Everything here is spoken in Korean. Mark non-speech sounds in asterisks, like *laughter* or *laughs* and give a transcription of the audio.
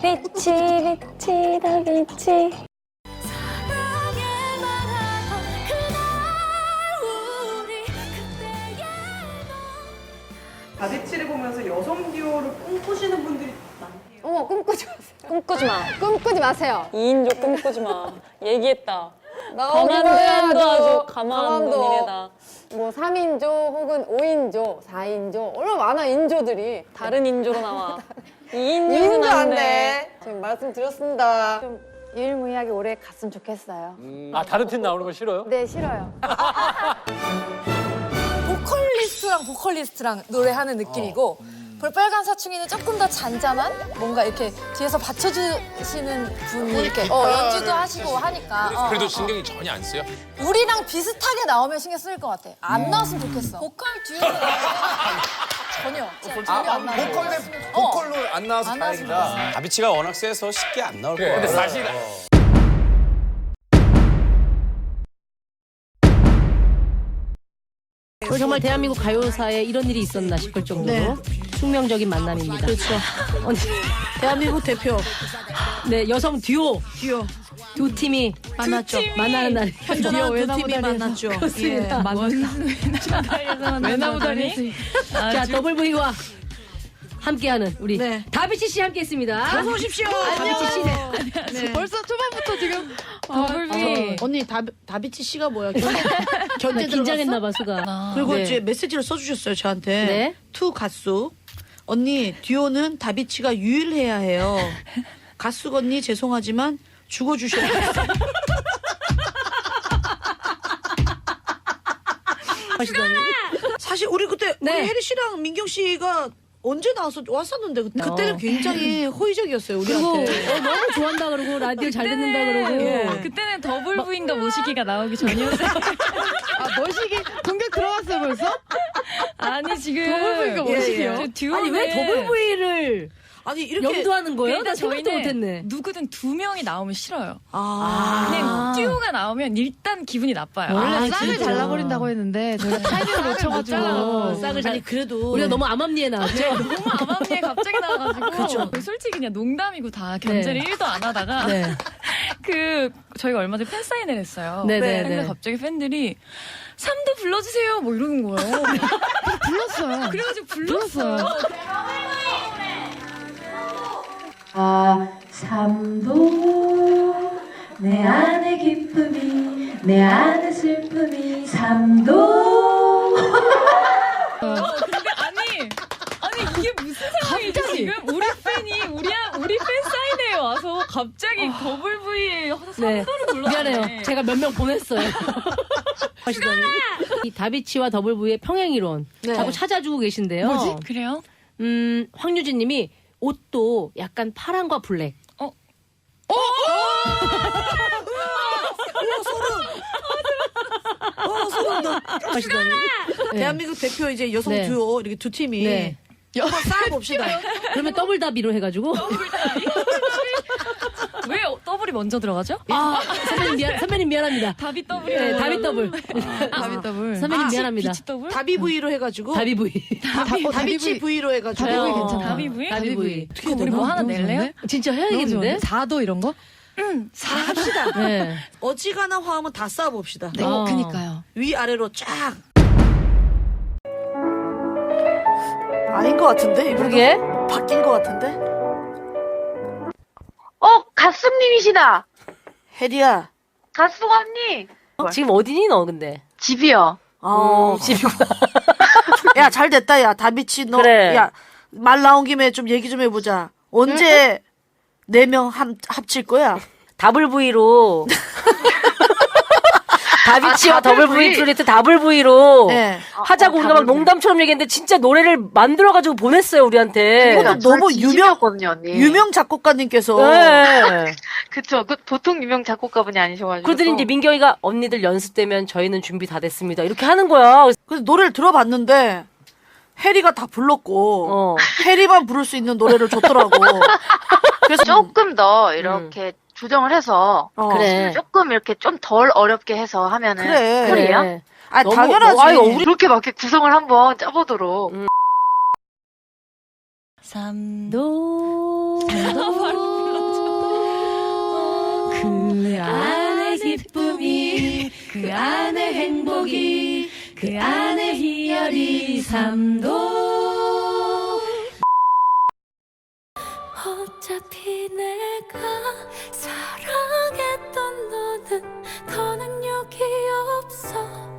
빛이 빛이 다 빛이 다비치를 보면서 여성 듀오를 꿈꾸시는 분들이 많대요. 어머 꿈꾸지 마세요. 꿈꾸지 마 꿈꾸지 마세요. 2인조 꿈꾸지 마 얘기했다 가만도 아주 해야죠. 가만도 이래다 뭐 3인조 혹은 5인조, 4인조 얼마나 많아 인조들이. 다른 인조로 나와 *laughs* 2인조 2인조는 안 돼. 지금 말씀드렸습니다. 좀 유일무이하게 오래 갔으면 좋겠어요. 아 다른 팀 나오는 거 싫어요? 네, 싫어요. *laughs* 보컬리스트랑 보컬리스트랑 노래하는 느낌이고 볼빨간 사춘기는 조금 더 잔잔한 뭔가 이렇게 뒤에서 받쳐주시는 분이 이렇게 어, 연주도 하시고 하니까 어, 그래도 어, 신경이 전혀 안 쓰여? 어. 우리랑 비슷하게 나오면 신경 쓸 것 같아 안 나왔으면 좋겠어 보컬 듀오 *laughs* 전혀 전혀 안 나왔으면 보컬 좋겠어. 보컬로 안 나와서 안 나왔으면 다행이다. 다비치가 워낙 세서 쉽게 안 나올 거야. 근데 사실 정말 대한민국 가요사에 이런 일이 있었나 싶을 정도로 숙명적인 만남입니다. 그렇죠. 언니, 대한민국 대표. 네, 여성 듀오. 듀오. 두 팀이 만났죠. 만나는 날. 현존한 두 팀이 만났죠. 그렇습니다. 외나무다리 자, 더블 V와 함께하는 우리 다비치 씨 함께했습니다. 어서 오십시오. 다비치 씨. 네. 벌써 초반부터 지금 더블비 언니 다, 다비치 씨가 뭐야? 견제 긴장했나 봐, 수가. 그리고 네. 이제 메시지를 써주셨어요 저한테. 네. 투 가수 언니 듀오는 다비치가 유일해야 해요. 가수 언니 죄송하지만 죽어 주셔야 돼요. 하시더니. *laughs* 사실 우리 그때 네. 우리 혜리 씨랑 민경 씨가 언제 나와서 왔었는데 그때 그때는 어. 굉장히 호의적이었어요 그리고 우리한테. 어, 너무 좋아한다 그러고 라디오 잘 듣는다 그러고. 예. 그때는 더블 부인가 모시기가 나오기 전이었어요 *laughs* 아 머시기 공격 들어갔어요 벌써? 아니 지금 더블부인가 예, 모시기요? 저 듀오는 아니 왜 더블 V를 아니 이렇게 염두하는 거예요? 나 일단 생각도 못했네. 누구든 두 명이 나오면 싫어요. 아. 그냥 듀오가 나오면 일단 기분이 나빠요. 원래 아, 싹을 진짜. 잘라버린다고 했는데 저희가 타이밍을 어, 싹을 잘. 아니 그래도 우리가 너무 암암리에 나왔죠. 너무 암암리에 갑자기 나와가지고 솔직히 그냥 농담이고 다 견제를 네. 1도 안 하다가 네. *laughs* 그 저희가 얼마 전에 팬 사인회를 했어요. 네, 네, 근데 네. 갑자기 팬들이 3도 불러주세요 뭐 이러는 거예요. *laughs* 불렀어요. 그래가지고 불렀어요. 아, 삼도 내 안의 기쁨이 내 안의 슬픔이 삼도 근데 아니 아니 이게 무슨 상황이지 지금 우리 팬이 우리 우리 팬 사인회에 와서 갑자기 더블 V에 네. 3도를 불렀네. 미안해요. 제가 몇 명 보냈어요. *laughs* 하시더니. 이 다비치와 더블 V의 평행 이론 네. 자꾸 찾아주고 계신데요. 뭐지? 그래요? 음, 황유진 님이 옷도 약간 파란과 블랙. 어? 어 소름 돋. 하시더니. 네. 대한민국 대표 이제 여성 네. 듀오 이렇게 두 팀이 네. 한번 쌓아봅시다. 그러면 더블 다비로 해가지고. 왜 더블이 먼저 들어가죠? 아, 선배님 미안, 선배님 미안합니다. 다비 더블이 네, 다비 더블. 다비 더블. 선배님 아, 미안합니다. 비치 더블? 다비 V로 해가지고 다비 V. 다, 다비치 V로 해가지고 다비 V 어. 괜찮다. 다비 V? 다비 V. 그럼 우리 뭐 하나 낼래요? 진짜 해야겠는데? 4도 이런 거? 응, 4 합시다. 네. 어지간한 화음은 다 쌓아봅시다. 네. 어. 그니까요. 위아래로 쫙. 아닌 것 같은데? 그러게. 바뀐 것 같은데? 어, 가슴님이시다. 혜리야. 가수 언니. 지금 어디니 너 근데? 집이요. 어, *laughs* 야, 잘 됐다, 야. 다비치, 너. 그래. 야, 말 나온 김에 좀 얘기 좀 해보자. 언제 네 명 합칠 거야? *laughs* 더블 V로. *laughs* 다비치와 아, 더블 더블 V V? 프로젝트 더블 V로 네. 하자고 어, 우리가 막. 농담처럼 얘기했는데 진짜 노래를 만들어 가지고 보냈어요 우리한테. 이거는 너무 유명- 거든요 언니. 유명 작곡가님께서. 네. *laughs* 그쵸. 그 보통 유명 작곡가분이 아니셔가지고. 그러더니 이제 민경이가 언니들 연습되면 저희는 준비 다 됐습니다. 이렇게 하는 거야. 그래서 노래를 들어봤는데, 해리가 다 불렀고, 어. 해리만 부를 수 있는 노래를 줬더라고. *laughs* 그래서 조금 더 이렇게 조정을 해서 어. 그래. 조금 이렇게 좀 덜 어렵게 해서 하면은 그래. 그래요? 그래. 아, 너무- 당연하지. 아유, 우리- 그렇게 막 이렇게 구성을 한번 짜보도록. 삼도 그 안에 기쁨이 그 안에 행복이 그 안에 희열이 삼도 어차피 내가 사랑했던 너는 더는 여기 없어.